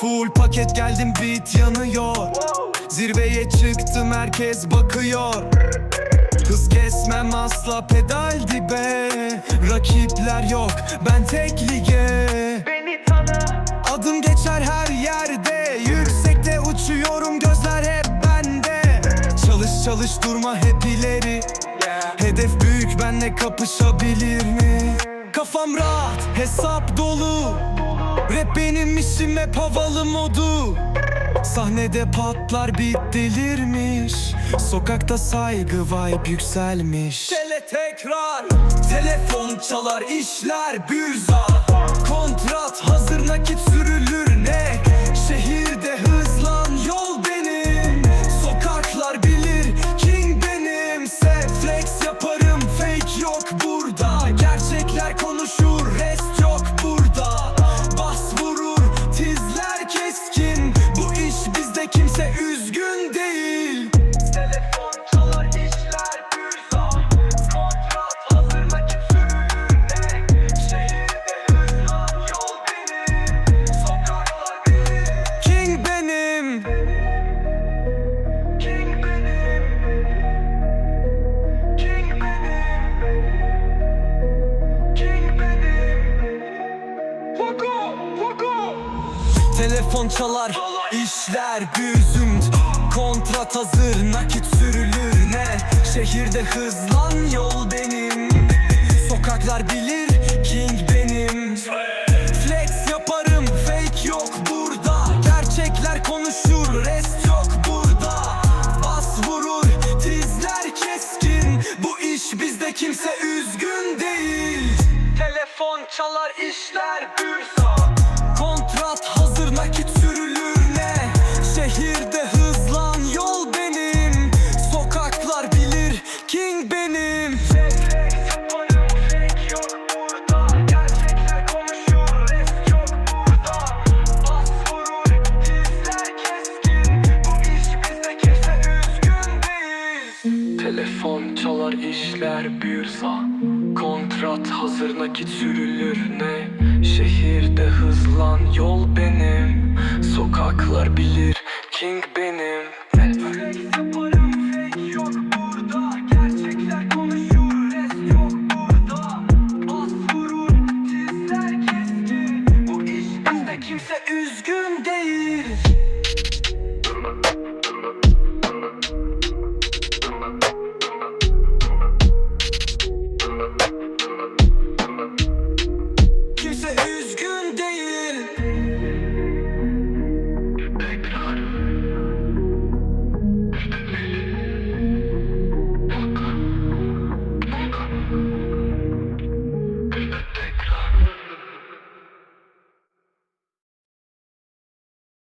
Full paket geldim beat yanıyor. Zirveye çıktım herkes bakıyor. Hız kesmem asla pedal dibe. Rakipler yok ben tek lige. Beni tanı. Adım geçer her yerde. Yüksekte uçuyorum gözler hep bende. Çalış çalış durma hep ileri. Hedef büyük benle kapışabilir mi? Kafam rahat hesap dolu. Rap benim işim hep havalı modu. Sahnede patlar beat delirmiş. Sokakta saygı vibe yükselmiş. Tele tekrar Telefon çalar işler bürza Kontrat hazır nakit sürülür Telefon çalar işler büzüm. Kontrat hazır nakit sürülür. Ne? Şehirde hızlan yol benim. Sokaklar bilir king benim. Flex yaparım fake yok burada. Gerçekler konuşur rest yok burada. Bas vurur dizler keskin. Bu iş bizde kimse üzgün değil. Telefon çalar işler bürsa Telefon çalar işler büyürsa Kontrat hazır nakit sürülür ne? Şehirde hızlan yol benim. Sokaklar bilir King benim. Fake yaparım fake yok burada. Gerçekler konuşur res yok burada. Az vurur tizler keskin Bu iş kimse üzgün değil.